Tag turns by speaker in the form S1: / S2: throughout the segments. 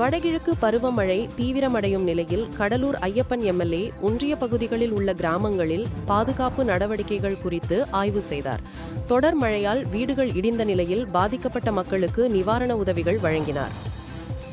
S1: வடகிழக்கு பருவமழை தீவிரமடையும் நிலையில் கடலூர் ஐயப்பன் எம்எல்ஏ ஒன்றிய பகுதிகளில் உள்ள கிராமங்களில் பாதுகாப்பு நடவடிக்கைகள் குறித்து ஆய்வு செய்தார். தொடர் மழையால் வீடுகள் இடிந்த நிலையில் பாதிக்கப்பட்ட மக்களுக்கு நிவாரண உதவிகள் வழங்கினார்.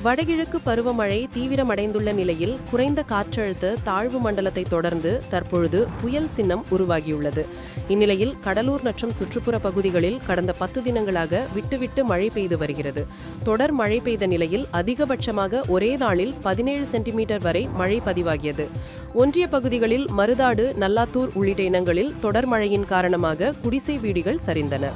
S1: வடகிழக்கு பருவமழை தீவிரமடைந்துள்ள நிலையில் குறைந்த காற்றழுத்த தாழ்வு மண்டலத்தை தொடர்ந்து தற்பொழுது புயல் சின்னம் உருவாகியுள்ளது. இந்நிலையில் கடலூர் மற்றும் சுற்றுப்புற பகுதிகளில் கடந்த பத்து தினங்களாக விட்டுவிட்டு மழை பெய்து வருகிறது. தொடர் மழை பெய்த நிலையில் அதிகபட்சமாக ஒரே நாளில் பதினேழு சென்டிமீட்டர் வரை மழை பதிவாகியது. ஒன்றிய பகுதிகளில் மருதாடு நல்லாத்தூர் உள்ளிட்ட இடங்களில் தொடர் மழையின் காரணமாக குடிசை வீடுகள் சரிந்தன.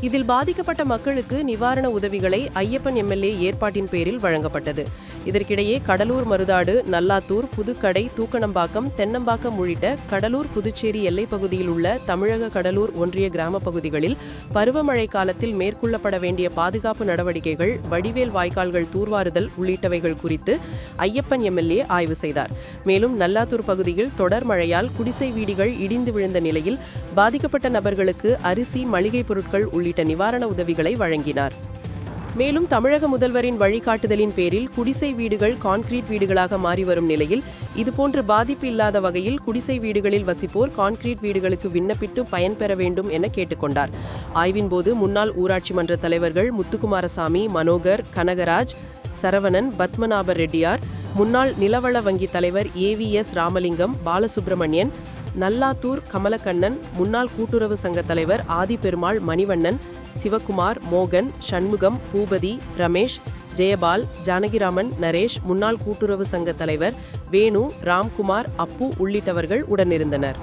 S1: இதில் பாதிக்கப்பட்ட மக்களுக்கு நிவாரண உதவிகளை ஐயப்பன் எம்எல்ஏ ஏற்பாட்டின் பேரில் வழங்கப்பட்டது. இதற்கிடையே கடலூர் மருதாடு நல்லாத்தூர் புதுக்கடை தூக்கணம்பாக்கம் தென்னம்பாக்கம் உள்ளிட்ட கடலூர் புதுச்சேரி எல்லைப் பகுதியில் உள்ள தமிழக கடலூர் ஒன்றிய கிராம பகுதிகளில் பருவமழை காலத்தில் மேற்கொள்ளப்பட வேண்டிய பாதுகாப்பு நடவடிக்கைகள் வடிவேல் வாய்க்கால்கள் தூர்வாறுதல் உள்ளிட்டவைகள் குறித்து ஐயப்பன் எம்எல்ஏ ஆய்வு செய்தார். மேலும் நல்லாத்தூர் பகுதியில் தொடர் மழையால் குடிசை வீடுகள் இடிந்து விழுந்த நிலையில் பாதிக்கப்பட்ட நபர்களுக்கு அரிசி மளிகை பொருட்கள் உள்ளிட்ட நிவாரண உதவிகளை வழங்கினார். மேலும் தமிழக முதல்வரின் வழிகாட்டுதலின் பேரில் குடிசை வீடுகள் கான்கிரீட் வீடுகளாக மாறி வரும் நிலையில் இதுபோன்று பாதிப்பு இல்லாத வகையில் குடிசை வீடுகளில் வசிப்போர் கான்கிரீட் வீடுகளுக்கு விண்ணப்பித்து பயன்பெற வேண்டும் என கேட்டுக்கொண்டார். ஆய்வின் போது முன்னாள் ஊராட்சி மன்ற தலைவர்கள் முத்துக்குமாரசாமி மனோகர் கனகராஜ் சரவணன் பத்மநாப ரெட்டியார் முன்னாள் நிலவள வங்கி தலைவர் ஏவிஎஸ் ராமலிங்கம் பாலசுப்ரமணியன் நல்லாத்தூர் கமலக்கண்ணன் முன்னாள் கூட்டுறவு சங்க தலைவர் ஆதிபெருமாள் மணிவண்ணன் சிவகுமார் மோகன் சண்முகம் பூபதி ரமேஷ் ஜெயபால் ஜானகிராமன் நரேஷ் முன்னாள் கூட்டுறவு சங்க தலைவர் வேணு ராம்குமார் அப்பு உள்ளிட்டவர்கள் உடனிருந்தனர்.